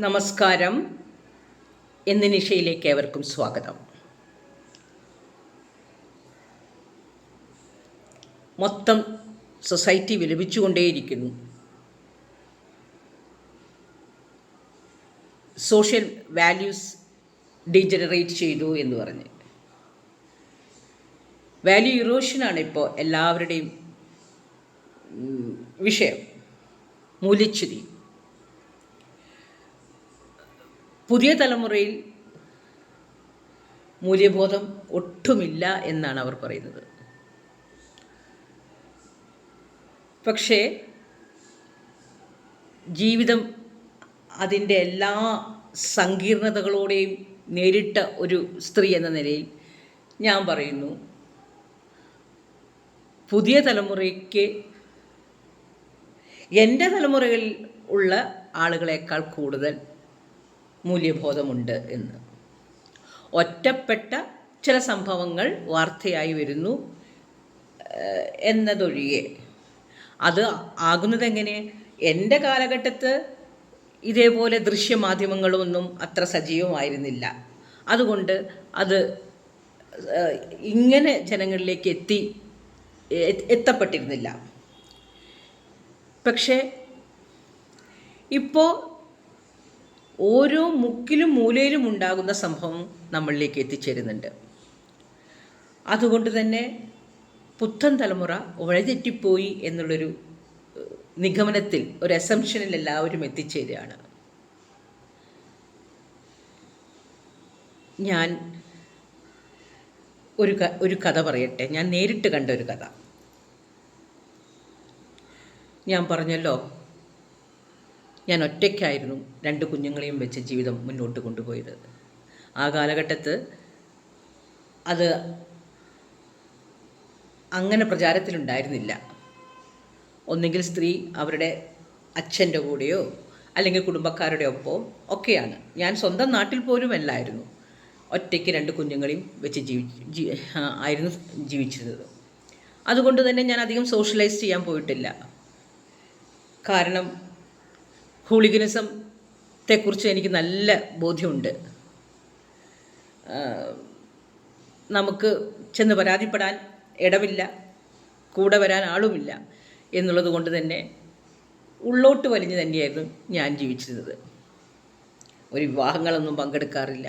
നമസ്കാരം. എന്ന നിഷയിലേക്ക് ഏവർക്കും സ്വാഗതം. മൊത്തം സൊസൈറ്റി വിലപിച്ചുകൊണ്ടേയിരിക്കുന്നു. സോഷ്യൽ വാല്യൂസ് ഡീജനറേറ്റ് ചെയ്തു എന്ന് പറഞ്ഞ്. വാല്യൂ ഇറോഷനാണ് ഇപ്പോൾ എല്ലാവരുടെയും വിഷയം. മൂല്യച്യുതി. പുതിയ തലമുറയിൽ മൂല്യബോധം ഒട്ടുമില്ല എന്നാണ് അവർ പറയുന്നത്. പക്ഷേ ജീവിതം അതിന്റെ എല്ലാ സങ്കീർണതകളോടെയും നേരിട്ട ഒരു സ്ത്രീ എന്ന നിലയിൽ ഞാൻ പറയുന്നു പുതിയ തലമുറയ്ക്ക് എന്റെ തലമുറയിൽ ഉള്ള ആളുകളെക്കാൾ കൂടുതൽ മൂല്യബോധമുണ്ട് എന്ന്. ഒറ്റപ്പെട്ട ചില സംഭവങ്ങൾ വാർത്തയായി വരുന്നു എന്നതൊഴികെ. അത് ആകുന്നതെങ്ങനെ? എന്റെ കാലഘട്ടത്ത് ഇതേപോലെ ദൃശ്യമാധ്യമങ്ങളൊന്നും അത്ര സജീവമായിരുന്നില്ല. അതുകൊണ്ട് അത് ഇങ്ങനെ ജനങ്ങളിലേക്ക് എത്തി എത്തപ്പെട്ടിരുന്നില്ല. പക്ഷേ ഇപ്പോൾ ഓരോ മുക്കിലും മൂലയിലും ഉണ്ടാകുന്ന സംഭവം നമ്മളിലേക്ക് എത്തിച്ചേരുന്നുണ്ട്. അതുകൊണ്ട് തന്നെ പുത്തൻ തലമുറ വഴിതെറ്റിപ്പോയി എന്നുള്ളൊരു നിഗമനത്തിൽ ഒരു അസംഷനിൽ എല്ലാവരും എത്തിച്ചേരുകയാണ്. ഞാൻ ഒരു ഒരു കഥ പറയട്ടെ. ഞാൻ നേരിട്ട് കണ്ട ഒരു കഥ. ഞാൻ പറഞ്ഞല്ലോ ഞാൻ ഒറ്റയ്ക്കായിരുന്നു രണ്ട് കുഞ്ഞുങ്ങളെയും വെച്ച് ജീവിതം മുന്നോട്ട് കൊണ്ടുപോയത്. ആ കാലഘട്ടത്ത് അത് അങ്ങനെ പ്രചാരത്തിലുണ്ടായിരുന്നില്ല. ഒന്നുകിൽ സ്ത്രീ അവരുടെ അച്ഛന്റെ കൂടെയോ അല്ലെങ്കിൽ കുടുംബക്കാരുടെ ഒപ്പോ ഒക്കെയാണ്. ഞാൻ സ്വന്തം നാട്ടിൽ പോലും അല്ലായിരുന്നു ഒറ്റയ്ക്ക് രണ്ട് കുഞ്ഞുങ്ങളെയും വെച്ച് ജീവി ആയിരുന്നു ജീവിച്ചിരുന്നത്. അതുകൊണ്ട് തന്നെ ഞാൻ അധികം സോഷ്യലൈസ് ചെയ്യാൻ പോയിട്ടില്ല. കാരണം ഹൂളിഗനിസത്തെക്കുറിച്ച് എനിക്ക് നല്ല ബോധ്യമുണ്ട്. നമുക്ക് ചെന്ന് പരാതിപ്പെടാൻ ഇടമില്ല കൂടെ വരാൻ ആളുമില്ല എന്നുള്ളത് കൊണ്ട് തന്നെ ഉള്ളോട്ട് വലിഞ്ഞ് തന്നെയായിരുന്നു ഞാൻ ജീവിച്ചിരുന്നത്. ഒരു വിവാഹങ്ങളൊന്നും പങ്കെടുക്കാറില്ല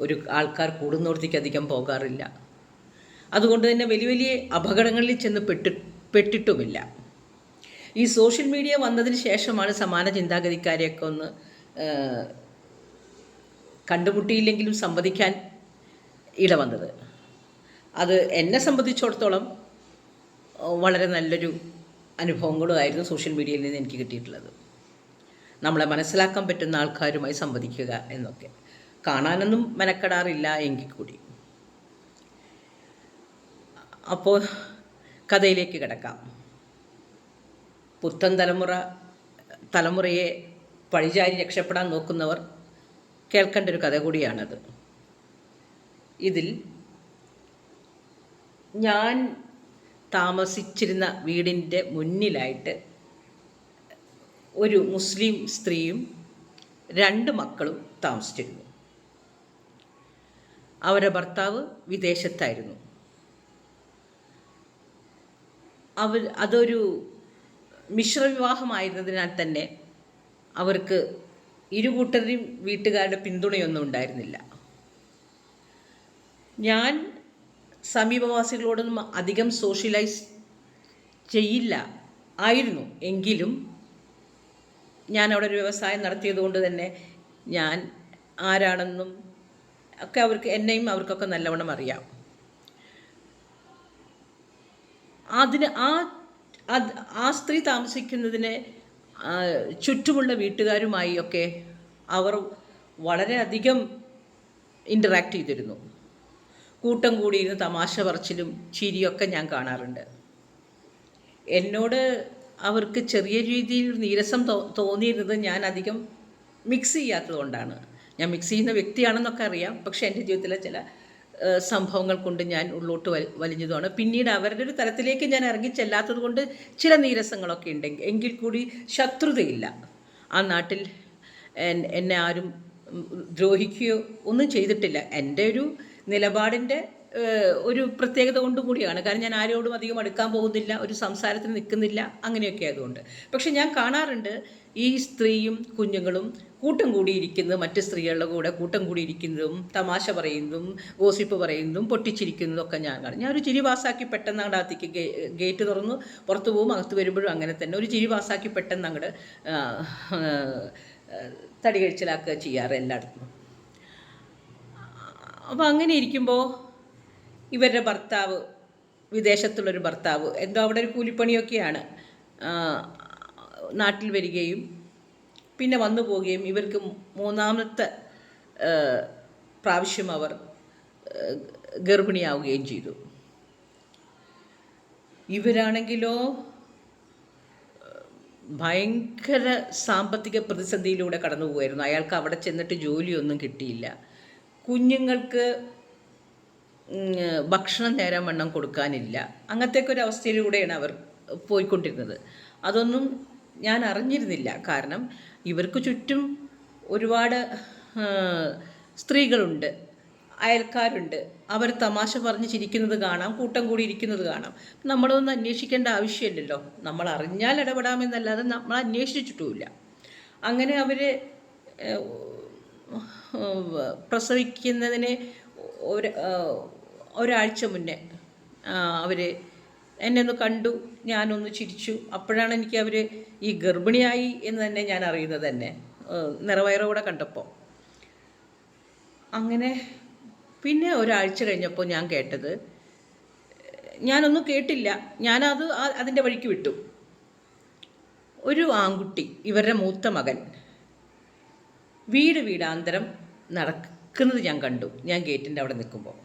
ഒരു ആൾക്കാർ കൂടുന്നോടത്തേക്ക് അധികം പോകാറില്ല. അതുകൊണ്ട് തന്നെ വലിയ വലിയ അപകടങ്ങളിൽ ചെന്ന് പെട്ടി പെട്ടിട്ടുമില്ല. ഈ സോഷ്യൽ മീഡിയ വന്നതിന് ശേഷമാണ് സമാന ചിന്താഗതിക്കാരെയൊക്കെ ഒന്ന് കണ്ടുമുട്ടിയില്ലെങ്കിലും സംവദിക്കാൻ ഇടവന്നത് അത് എന്നെ സംബന്ധിച്ചിടത്തോളം വളരെ നല്ലൊരു അനുഭവങ്ങളുമായിരുന്നു സോഷ്യൽ മീഡിയയിൽ നിന്ന് എനിക്ക് കിട്ടിയിട്ടുള്ളത്. നമ്മളെ മനസ്സിലാക്കാൻ പറ്റുന്ന ആൾക്കാരുമായി സംവദിക്കുക എന്നൊക്കെ. കാണാനൊന്നും മെനക്കെടാറില്ല എങ്കിൽ കൂടി. അപ്പോൾ കഥയിലേക്ക് കിടക്കാം. പുത്തൻ തലമുറ തലമുറയെ പഴിചാരി രക്ഷപ്പെടാൻ നോക്കുന്നവർ കേൾക്കേണ്ട ഒരു കഥ കൂടിയാണത്. ഇതിൽ ഞാൻ താമസിച്ചിരുന്ന വീടിന്റെ മുന്നിലായിട്ട് ഒരു മുസ്ലിം സ്ത്രീയും രണ്ട് മക്കളും താമസിച്ചിരുന്നു. അവരുടെ ഭർത്താവ് വിദേശത്തായിരുന്നു. അവർ അതൊരു മിശ്രവിവാഹമായിരുന്നതിനാൽ തന്നെ അവർക്ക് ഇരുകൂട്ടരും വീട്ടുകാരുടെ പിന്തുണയൊന്നും ഉണ്ടായിരുന്നില്ല. ഞാൻ സമീപവാസികളോടൊന്നും അധികം സോഷ്യലൈസ് ചെയ്യില്ല. ആയിരുന്നു. എങ്കിലും ഞാൻ അവിടെ ഒരു വ്യവസായം നടത്തിയതുകൊണ്ട് തന്നെ ഞാൻ ആരാണെന്നും ഒക്കെ അവർക്ക് എന്നെയും അവർക്കൊക്കെ നല്ലവണ്ണം അറിയാം. അതിന് ആ അത് ആ സ്ത്രീ താമസിക്കുന്നതിനെ ചുറ്റുമുള്ള വീട്ടുകാരുമായി ഒക്കെ അവർ വളരെയധികം ഇന്ററാക്റ്റ് ചെയ്തിരുന്നു. കൂട്ടം കൂടിയിരുന്ന് തമാശ പറച്ചിലും ചിരിയൊക്കെ ഞാൻ കാണാറുണ്ട്. എന്നോട് അവർക്ക് ചെറിയ രീതിയിൽ നീരസം തോ തോന്നിയിരുന്നത് ഞാൻ അധികം മിക്സ് ചെയ്യാത്തത് കൊണ്ടാണ്. ഞാൻ മിക്സ് ചെയ്യുന്ന വ്യക്തിയാണെന്നൊക്കെ അറിയാം പക്ഷേ എന്റെ ജീവിതത്തിലെ ചില സംഭവങ്ങൾ കൊണ്ട് ഞാൻ ഉള്ളോട്ട് വലിഞ്ഞതുമാണ്. പിന്നീട് അവരുടെ ഒരു തലത്തിലേക്ക് ഞാൻ ഇറങ്ങി ചെല്ലാത്തത് കൊണ്ട് ചില നീരസങ്ങളൊക്കെ ഉണ്ടെങ്കിൽ എങ്കിൽ കൂടി ശത്രുതയില്ല. ആ നാട്ടിൽ എന്നെ ആരും ദ്രോഹിക്കുകയോ ഒന്നും ചെയ്തിട്ടില്ല. എന്റെ ഒരു നിലപാടിന്റെ ഒരു പ്രത്യേകത കൊണ്ടുകൂടിയാണ്. കാരണം ഞാൻ ആരോടും അധികം അടുക്കാൻ പോകുന്നില്ല ഒരു സംസാരത്തിന് നിൽക്കുന്നില്ല അങ്ങനെയൊക്കെ ആയതുകൊണ്ട്. പക്ഷെ ഞാൻ കാണാറുണ്ട് ഈ സ്ത്രീയും കുഞ്ഞുങ്ങളും കൂട്ടം കൂടിയിരിക്കുന്നത് മറ്റ് സ്ത്രീകളുടെ കൂടെ കൂട്ടം കൂടിയിരിക്കുന്നതും തമാശ പറയുന്നതും ഗോസിപ്പ് പറയുന്നതും പൊട്ടിച്ചിരിക്കുന്നതും ഒക്കെ ഞാൻ കാണും. ഞാൻ ഒരു ചിരി പാസ്സാക്കി പെട്ടെന്ന് അങ്ങോട്ട് അകത്തേക്ക് ഗേറ്റ് തുറന്നു പുറത്ത് പോകും അകത്ത് വരുമ്പോഴും അങ്ങനെ തന്നെ. ഒരു ചിരി പാസ്സാക്കി പെട്ടെന്ന് അങ്ങോട്ട് തടി കഴിച്ചിലാക്കുക ചെയ്യാറ് എല്ലായിടത്തും. അപ്പോൾ അങ്ങനെ ഇരിക്കുമ്പോൾ ഇവരുടെ ഭർത്താവ് വിദേശത്തുള്ളൊരു ഭർത്താവ്. എന്തോ അവിടെ ഒരു കൂലിപ്പണിയൊക്കെയാണ്. നാട്ടിൽ വരികയും പിന്നെ വന്നു പോവുകയും ഇവർക്ക് മൂന്നാമത്തെ പ്രാവശ്യം അവർ ഗർഭിണിയാവുകയും ചെയ്തു. ഇവരാണെങ്കിലോ ഭയങ്കര സാമ്പത്തിക പ്രതിസന്ധിയിലൂടെ കടന്നു പോകുമായിരുന്നു അയാൾക്ക് അവിടെ ചെന്നിട്ട് ജോലിയൊന്നും കിട്ടിയില്ല. കുഞ്ഞുങ്ങൾക്ക് ഭക്ഷണം നേരം വണ്ണം കൊടുക്കാനില്ല. അങ്ങനത്തെയൊക്കെ ഒരു അവസ്ഥയിലൂടെയാണ് അവർ പോയിക്കൊണ്ടിരുന്നത്. അതൊന്നും ഞാൻ അറിഞ്ഞിരുന്നില്ല. കാരണം ഇവർക്ക് ചുറ്റും ഒരുപാട് സ്ത്രീകളുണ്ട് അയൽക്കാരുണ്ട്. അവർ തമാശ പറഞ്ഞ് ചിരിക്കുന്നത് കാണാം കൂട്ടം കൂടി ഇരിക്കുന്നത് കാണാം. നമ്മളൊന്നും അന്വേഷിക്കേണ്ട ആവശ്യമില്ലല്ലോ. നമ്മൾ അറിഞ്ഞാൽ ഇടപെടാമെന്നല്ലാതെ നമ്മൾ അന്വേഷിച്ചിട്ടുമില്ല. അങ്ങനെ അവർ പ്രസവിക്കുന്നതിന് ഒരു ഒരാഴ്ച മുന്നേ അവർ എന്നെ ഒന്ന് കണ്ടു ഞാനൊന്ന് ചിരിച്ചു. അപ്പോഴാണ് എനിക്ക് അവർ ഈ ഗർഭിണിയായി എന്ന് തന്നെ ഞാൻ അറിയുന്നത് തന്നെ നിറവയറോടെ കണ്ടപ്പോൾ അങ്ങനെ പിന്നെ ഒരാഴ്ച കഴിഞ്ഞപ്പോൾ ഞാൻ കേട്ടത് ഞാനൊന്നും കേട്ടില്ല. ഞാനത് അതിന്റെ വഴിക്ക് വിട്ടു. ഒരു ആൺകുട്ടി ഇവരുടെ മൂത്ത മകൻ വീട് വീടാന്തരം നടക്കുന്നത് ഞാൻ കണ്ടു. ഞാൻ ഗേറ്റിന്റെ അവിടെ നിൽക്കുമ്പോൾ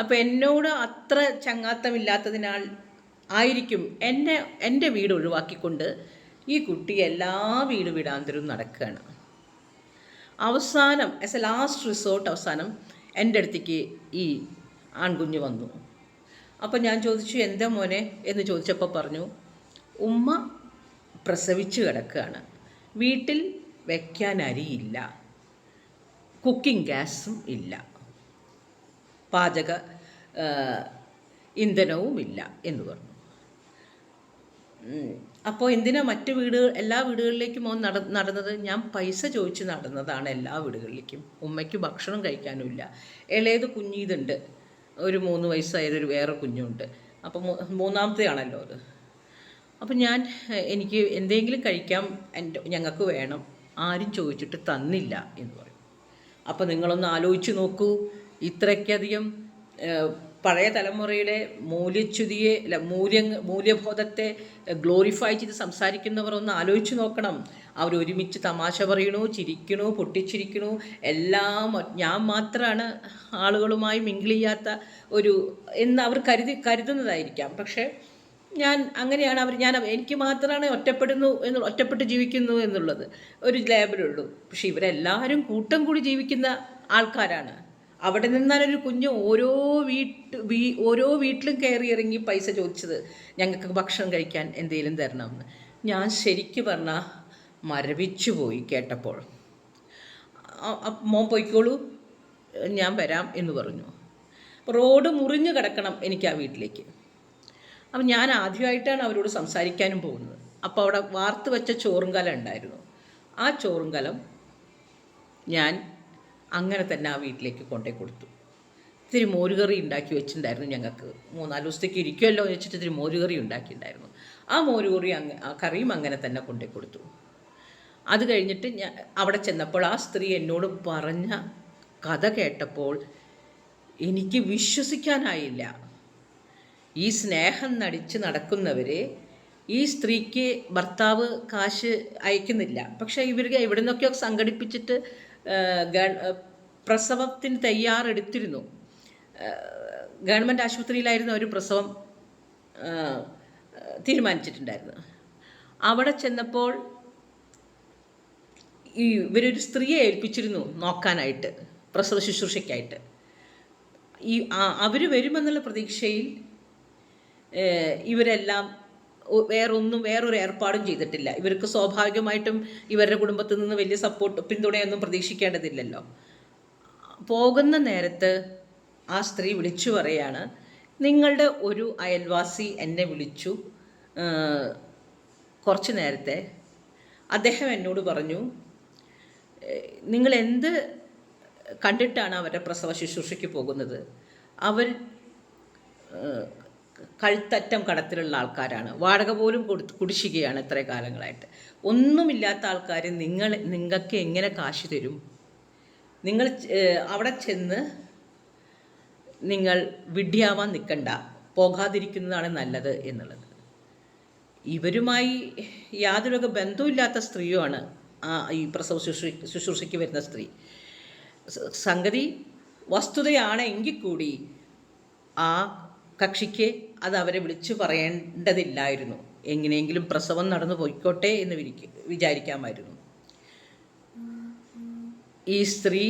അപ്പോൾ എന്നോട് അത്ര ചങ്ങാത്തമില്ലാത്തതിനാൽ ആയിരിക്കും എന്നെ എന്റെ വീട് ഒഴിവാക്കിക്കൊണ്ട് ഈ കുട്ടി എല്ലാ വീട് വീടാന്തരവും നടക്കുകയാണ്. അവസാനം ആസ് എ ലാസ്റ്റ് റിസോർട്ട് അവസാനം എന്റെ അടുത്തേക്ക് ഈ ആൺകുഞ്ഞ് വന്നു. അപ്പോൾ ഞാൻ ചോദിച്ചു എന്താ മോനെ? എന്ന് ചോദിച്ചപ്പോൾ പറഞ്ഞു ഉമ്മ പ്രസവിച്ചു കിടക്കുകയാണ്. വീട്ടിൽ വയ്ക്കാൻ അരിയില്ല. കുക്കിംഗ് ഗ്യാസും ഇല്ല. പാചക ഇന്ധനവും ഇല്ല എന്ന് പറഞ്ഞു. അപ്പോൾ എന്തിനാ മറ്റ് വീടുകൾ എല്ലാ വീടുകളിലേക്കും അവൻ നട നടന്നത്? ഞാൻ പൈസ ചോദിച്ച് നടന്നതാണ് എല്ലാ വീടുകളിലേക്കും. ഉമ്മയ്ക്ക് ഭക്ഷണം കഴിക്കാനുമില്ല ഇളയത് കുഞ്ഞിതുണ്ട്. ഒരു മൂന്ന് വയസ്സായതൊരു വേറെ കുഞ്ഞുണ്ട്. അപ്പോൾ മൂന്നാമത്തെ ആണല്ലോ അത്. അപ്പം ഞാൻ എനിക്ക് എന്തെങ്കിലും കഴിക്കാം എന്റെ ഞങ്ങൾക്ക് വേണം. ആരും ചോദിച്ചിട്ട് തന്നില്ല എന്ന് പറയും. അപ്പോൾ നിങ്ങളൊന്ന് ആലോചിച്ച് നോക്കൂ. ഇത്രയ്ക്കധികം പഴയ തലമുറയുടെ മൂല്യച്യുതിയെ അല്ല മൂല്യ മൂല്യബോധത്തെ ഗ്ലോറിഫൈ ചെയ്ത് സംസാരിക്കുന്നവർ ഒന്ന് ആലോചിച്ച് നോക്കണം. അവർ ഒരുമിച്ച് തമാശ പറയണു ചിരിക്കണു പൊട്ടിച്ചിരിക്കണു. എല്ലാം ഞാൻ മാത്രമാണ് ആളുകളുമായി മിങ്കിൾ ചെയ്യാത്ത ഒരു എന്ന് അവർ കരുതി കരുതുന്നതായിരിക്കാം. പക്ഷേ ഞാൻ അങ്ങനെയാണ് അവർ ഞാൻ എനിക്ക് മാത്രമാണ് ഒറ്റപ്പെടുന്നു എന്ന് ഒറ്റപ്പെട്ട് ജീവിക്കുന്നു എന്നുള്ളത് ഒരു ലേബലുള്ളൂ. പക്ഷെ ഇവരെല്ലാവരും കൂട്ടം കൂടി ജീവിക്കുന്ന ആൾക്കാരാണ്. അവിടെ നിന്നാണ് ഒരു കുഞ്ഞ് ഓരോ വീട്ട് വീ ഓരോ വീട്ടിലും കയറി ഇറങ്ങി പൈസ ചോദിച്ചത് ഞങ്ങൾക്ക് ഭക്ഷണം കഴിക്കാൻ എന്തെങ്കിലും തരണമെന്ന്. ഞാൻ ശരിക്ക് പറഞ്ഞാൽ മരവിച്ചു പോയി കേട്ടപ്പോൾ. മോൻ പോയിക്കോളൂ ഞാൻ വരാം എന്ന് പറഞ്ഞു. റോഡ് മുറിഞ്ഞു കിടക്കണം എനിക്ക് ആ വീട്ടിലേക്ക്. അപ്പം ഞാൻ ആദ്യമായിട്ടാണ് അവരോട് സംസാരിക്കാനും പോകുന്നത്. അപ്പോൾ അവിടെ വാർത്ത് വെച്ച ചോറും കലം ഉണ്ടായിരുന്നു. ആ ചോറും കലം ഞാൻ അങ്ങനെ തന്നെ ആ വീട്ടിലേക്ക് കൊണ്ടേ കൊടുത്തു. ഇത്തിരി മോരുകറി ഉണ്ടാക്കി വെച്ചിട്ടുണ്ടായിരുന്നു ഞങ്ങൾക്ക്. മൂന്നാൽ ദിവസത്തേക്ക് ഇരിക്കുമല്ലോ എന്ന് വെച്ചിട്ട് ഇത്തിരി മോരുകറി ഉണ്ടാക്കിയിട്ടുണ്ടായിരുന്നു. ആ മോരുകറി അങ്ങ് ആ കറിയും അങ്ങനെ തന്നെ കൊണ്ടേ കൊടുത്തു. അത് കഴിഞ്ഞിട്ട് ഞാൻ അവിടെ ചെന്നപ്പോൾ ആ സ്ത്രീ എന്നോട് പറഞ്ഞ കഥ കേട്ടപ്പോൾ എനിക്ക് വിശ്വസിക്കാനായില്ല. ഈ സ്നേഹം നടിച്ച് നടക്കുന്നവർ ഈ സ്ത്രീക്ക് ഭർത്താവ് കാശ് അയക്കുന്നില്ല. പക്ഷെ ഇവർ എവിടെ നിന്നൊക്കെയോ സംഘടിപ്പിച്ചിട്ട് പ്രസവത്തിന് തയ്യാറെടുത്തിരുന്നു. ഗവൺമെന്റ് ആശുപത്രിയിലായിരുന്നു അവർ പ്രസവം തീരുമാനിച്ചിട്ടുണ്ടായിരുന്നു അവിടെ ചെന്നപ്പോൾ ഈ ഇവരൊരു സ്ത്രീയെ ഏൽപ്പിച്ചിരുന്നു നോക്കാനായിട്ട് പ്രസവ ശുശ്രൂഷയ്ക്കായിട്ട്. ഈ അവർ വരുമെന്നുള്ള പ്രതീക്ഷയിൽ ഇവരെല്ലാം വേറൊന്നും വേറൊരു ഏർപ്പാടും ചെയ്തിട്ടില്ല. ഇവർക്ക് സ്വാഭാവികമായിട്ടും ഇവരുടെ കുടുംബത്തിൽ നിന്ന് വലിയ സപ്പോർട്ട് പിന്തുണയൊന്നും പ്രതീക്ഷിക്കേണ്ടതില്ലല്ലോ. പോകുന്ന നേരത്ത് ആ സ്ത്രീ വിളിച്ചു പറയാണ് നിങ്ങളുടെ ഒരു അയൽവാസി എന്നെ വിളിച്ചു. കുറച്ച് നേരത്തെ അദ്ദേഹം എന്നോട് പറഞ്ഞു നിങ്ങൾ എന്ത് കണ്ടിട്ടാണ് അവരുടെ പ്രസവ ശുശ്രൂഷയ്ക്ക് പോകുന്നത്? അവർ കഴുത്തറ്റം കടത്തിലുള്ള ആൾക്കാരാണ്. വാടക പോലും കൊടുത്ത് കുടിശ്ശികയാണ് ഇത്ര കാലങ്ങളായിട്ട്. ഒന്നുമില്ലാത്ത ആൾക്കാർ നിങ്ങൾ നിങ്ങൾക്ക് എങ്ങനെ കാശ് തരും? നിങ്ങൾ അവിടെ ചെന്ന് നിങ്ങൾ വിഡ്ഢിയാവാൻ നിൽക്കണ്ട. പോകാതിരിക്കുന്നതാണ് നല്ലത് എന്നുള്ളത്. ഇവരുമായി യാതൊരു ബന്ധമില്ലാത്ത സ്ത്രീയുമാണ് ഈ പ്രസവ ശുശ്രൂ ശുശ്രൂഷയ്ക്ക് വരുന്ന സ്ത്രീ. സംഗതി വസ്തുതയാണ് എങ്കിൽ കൂടി ആ കക്ഷിക്ക് അത് അവരെ വിളിച്ചു പറയേണ്ടതില്ലായിരുന്നു. എങ്ങനെയെങ്കിലും പ്രസവം നടന്നു പോയിക്കോട്ടെ എന്ന് വിചാരിക്കാമായിരുന്നു. ഈ സ്ത്രീ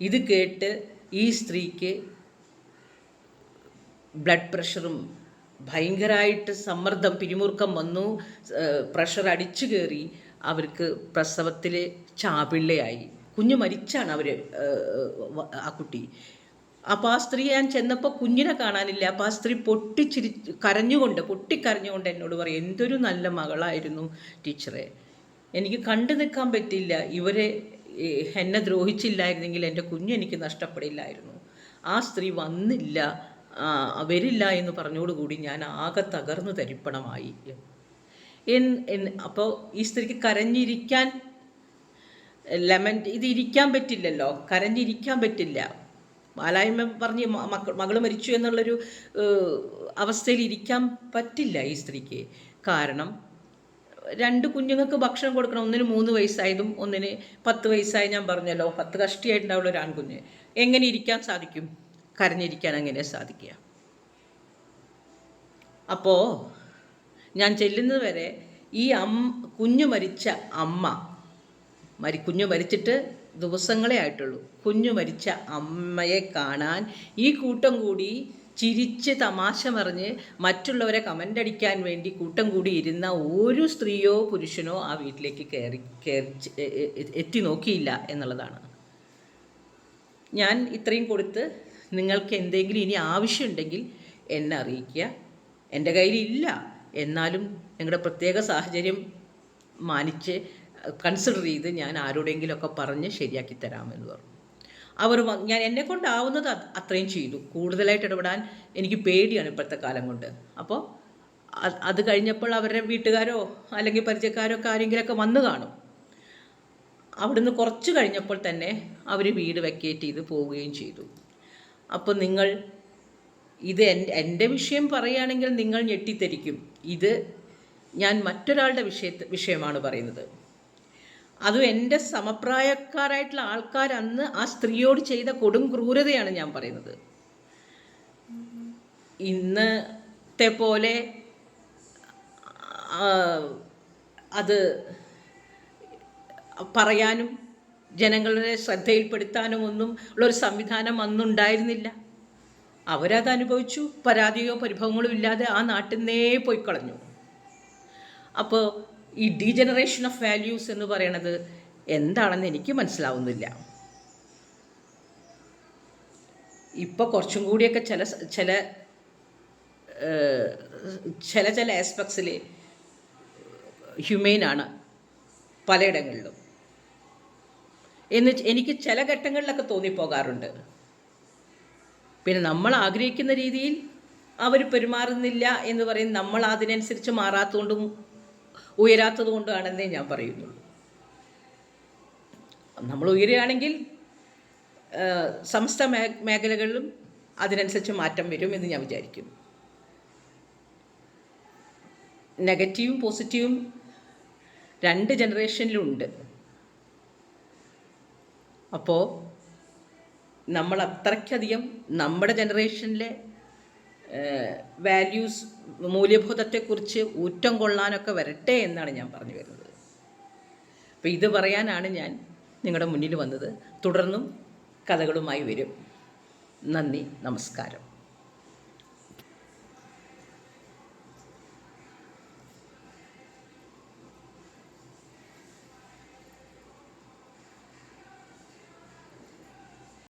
ഇത് കേട്ട് ഈ സ്ത്രീക്ക് ബ്ലഡ് പ്രഷറും ഭയങ്കരമായിട്ട് സമ്മർദ്ദം പിരിമുറുക്കം വന്നു. പ്രഷർ അടിച്ചു കയറി അവർക്ക് പ്രസവത്തിൽ ചാപിള്ളയായി. കുഞ്ഞു മരിച്ചാണ് അവർ ആ കുട്ടി. അപ്പോൾ ആ സ്ത്രീ ഞാൻ ചെന്നപ്പോൾ കുഞ്ഞിനെ കാണാനില്ല. അപ്പോൾ ആ സ്ത്രീ പൊട്ടിച്ചിരി കരഞ്ഞുകൊണ്ട് പൊട്ടിക്കരഞ്ഞുകൊണ്ട് എന്നോട് പറയും എന്തൊരു നല്ല മകളായിരുന്നു ടീച്ചറെ. എനിക്ക് കണ്ടു നിൽക്കാൻ പറ്റില്ല ഇവരെ എന്നെ ദ്രോഹിച്ചില്ലായിരുന്നെങ്കിൽ എന്റെ കുഞ്ഞ് എനിക്ക് നഷ്ടപ്പെടില്ലായിരുന്നു. ആ സ്ത്രീ വന്നില്ല. വരില്ല എന്ന് പറഞ്ഞോടുകൂടി ഞാൻ ആകെ തകർന്നു തരിപ്പണമായി. എൻ അപ്പോൾ ഈ സ്ത്രീക്ക് കരഞ്ഞിരിക്കാൻ ലെമൻ ഇത് ഇരിക്കാൻ പറ്റില്ലല്ലോ. കരഞ്ഞിരിക്കാൻ പറ്റില്ല. ബാലായ്മ പറഞ്ഞ് മകൾ മരിച്ചു എന്നുള്ളൊരു അവസ്ഥയിൽ ഇരിക്കാൻ പറ്റില്ല ഈ സ്ത്രീക്ക്. കാരണം രണ്ട് കുഞ്ഞുങ്ങൾക്ക് ഭക്ഷണം കൊടുക്കണം. ഒന്നിന് മൂന്ന് വയസ്സായതും ഒന്നിന് പത്ത് വയസ്സായി ഞാൻ പറഞ്ഞല്ലോ പത്ത് കഷ്ടിയായിട്ടുണ്ടാവുള്ള ഒരു ആൺകുഞ്ഞ്. എങ്ങനെ ഇരിക്കാൻ സാധിക്കും? കരഞ്ഞിരിക്കാൻ എങ്ങനെ സാധിക്കുക? അപ്പോൾ ഞാൻ ചെല്ലുന്നത് വരെ ഈ അം കുഞ്ഞു മരിച്ച അമ്മ മരി കുഞ്ഞു മരിച്ചിട്ട് ദിവസങ്ങളേ ആയിട്ടുള്ളൂ. കുഞ്ഞു മരിച്ച അമ്മയെ കാണാൻ ഈ കൂട്ടം കൂടി ചിരിച്ച് തമാശ മറിഞ്ഞ് മറ്റുള്ളവരെ കമന്റ് അടിക്കാൻ വേണ്ടി കൂട്ടം കൂടി ഇരുന്ന ഒരു സ്ത്രീയോ പുരുഷനോ ആ വീട്ടിലേക്ക് കയറി കയറി എത്തി നോക്കിയില്ല എന്നുള്ളതാണ്. ഞാൻ ഇത്രയും കൊടുത്ത് നിങ്ങൾക്ക് എന്തെങ്കിലും ഇനി ആവശ്യമുണ്ടെങ്കിൽ എന്നെ അറിയിക്കുക. എന്റെ കയ്യിലില്ല എന്നാലും നിങ്ങളുടെ പ്രത്യേക സാഹചര്യം മാനിച്ച് കൺസിഡർ ചെയ്ത് ഞാൻ ആരോടെങ്കിലുമൊക്കെ പറഞ്ഞ് ശരിയാക്കി തരാമെന്ന് പറഞ്ഞു. അവർ ഞാൻ എന്നെ കൊണ്ടാവുന്നത് അത് അത്രയും ചെയ്തു. കൂടുതലായിട്ട് ഇടപെടാൻ എനിക്ക് പേടിയാണ് ഇപ്പോഴത്തെ കാലം കൊണ്ട്. അപ്പോൾ അത് കഴിഞ്ഞപ്പോൾ അവരുടെ വീട്ടുകാരോ അല്ലെങ്കിൽ പരിചയക്കാരോ ഒക്കെ ആരെങ്കിലുമൊക്കെ വന്നു കാണും. അവിടുന്ന് കുറച്ച് കഴിഞ്ഞപ്പോൾ തന്നെ അവർ വീട് വെക്കേറ്റ് ചെയ്ത് പോവുകയും ചെയ്തു. അപ്പോൾ നിങ്ങൾ ഇത് എന്റെ വിഷയം പറയുകയാണെങ്കിൽ നിങ്ങൾ ഞെട്ടിത്തരിക്കും. ഇത് ഞാൻ മറ്റൊരാളുടെ വിഷയ വിഷയമാണ് പറയുന്നത്. അതും എന്റെ സമപ്രായക്കാരായിട്ടുള്ള ആൾക്കാർ അന്ന് ആ സ്ത്രീയോട് ചെയ്ത കൊടും ക്രൂരതയാണ് ഞാൻ പറയുന്നത്. ഇന്നത്തെ പോലെ അത് പറയാനും ജനങ്ങളുടെ ശ്രദ്ധയിൽപ്പെടുത്താനും ഒന്നും ഉള്ളൊരു സംവിധാനം അന്നുണ്ടായിരുന്നില്ല. അവരത് അനുഭവിച്ചു പരാതിയോ പരിഭവങ്ങളോ ഇല്ലാതെ ആ നാട്ടിൽ നിന്നേ പോയിക്കളഞ്ഞു. അപ്പോൾ ഈ ഡീജനറേഷൻ ഓഫ് വാല്യൂസ് എന്ന് പറയണത് എന്താണെന്ന് എനിക്ക് മനസ്സിലാവുന്നില്ല. ഇപ്പോൾ കുറച്ചും കൂടിയൊക്കെ ചില ചില ചില ചില ആസ്പെക്ട്സിൽ ഹ്യൂമെയിനാണ് പലയിടങ്ങളിലും. എന്ന് എനിക്ക് ചില ഘട്ടങ്ങളിലൊക്കെ തോന്നിപ്പോകാറുണ്ട്. പിന്നെ നമ്മൾ ആഗ്രഹിക്കുന്ന രീതിയിൽ അവർ പെരുമാറുന്നില്ല എന്ന് പറയും നമ്മൾ അതിനനുസരിച്ച് മാറാത്തതുകൊണ്ടും ഉയരാത്തത് കൊണ്ടാണെന്നേ ഞാൻ പറയുന്നുള്ളൂ നമ്മൾ ഉയരുകയാണെങ്കിൽ സമസ്ത മേഖലകളിലും അതിനനുസരിച്ച് മാറ്റം വരും എന്ന് ഞാൻ വിചാരിക്കുന്നു. നെഗറ്റീവും പോസിറ്റീവും രണ്ട് ജനറേഷനിലുണ്ട്. അപ്പോൾ നമ്മൾ അത്രയ്ക്കധികം നമ്മുടെ ജനറേഷനിലെ വാല്യൂസ് മൂല്യബോധത്തെക്കുറിച്ച് ഊറ്റം കൊള്ളാനൊക്കെ വരട്ടെ എന്നാണ് ഞാൻ പറഞ്ഞു വരുന്നത്. അപ്പോൾ ഇത് പറയാനാണ് ഞാൻ നിങ്ങളുടെ മുന്നിൽ വന്നത്. തുടർന്നും കഥകളുമായി വരും. നന്ദി നമസ്കാരം.